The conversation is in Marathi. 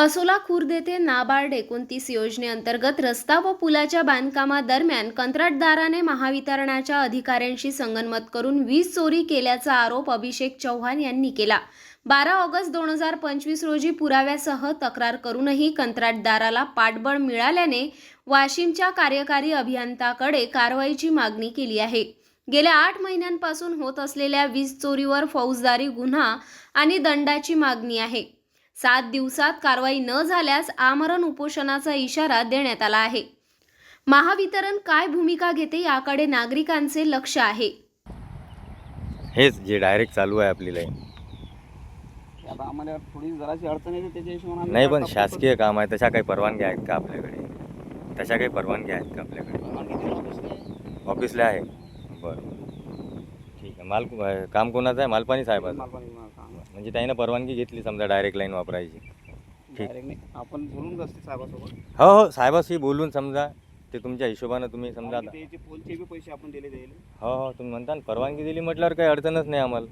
असोला खुर्द येथे नाबार्ड एकोणतीस योजनेअंतर्गत रस्ता व पुलाच्या बांधकामादरम्यान कंत्राटदाराने महावितरणाच्या अधिकाऱ्यांशी संगनमत करून वीज चोरी केल्याचा आरोप अभिषेक चव्हाण यांनी केला. बारा ऑगस्ट दोन हजार पंचवीस रोजी पुराव्यासह तक्रार करूनही कंत्राटदाराला पाठबळ मिळाल्याने वाशिमच्या कार्यकारी अभियंताकडे कारवाईची मागणी केली आहे. गेल्या आठ महिन्यांपासून होत असलेल्या वीज चोरीवर फौजदारी गुन्हा आणि दंडाची मागणी आहे. सात दिवसात कारवाई न झाल्यास आमरण उपोषणाचा इशारा देण्यात आला आहे. महावितरण काय भूमिका घेते याकडे नागरिकांचे लक्ष आहे. हेच जे डायरेक्ट चालू आहे आपली लाईन आता आम्हाला थोडी जराशी अडचण येते त्याच्या हिशोबाने आम्ही नाही पण शासकीय काम आहे तशा काही परवानग्या आहेत का आपल्याकडे? तशा काही परवानग्या आहेत का आपल्याकडे? परवानगी देणं आवश्यक आहे. ऑफिसला आहे. बरं. माल काम कोणाचं आहे? मालपानी साहेबाचं मालपाणी काम. म्हणजे त्यानं परवानगी घेतली समजा डायरेक्ट लाईन वापरायची. आपण बोलून साहेबासोबत. हो हो साहेबाशी बोलून समजा ते तुमच्या हिशोबानं तुम्ही समजा आणि आता त्याचे पोलचे बी पैसे आपण दिले द्यायला हो हो तुम्ही म्हणता ना परवानगी दिली म्हटल्यावर काही अडचणच नाही आम्हाला.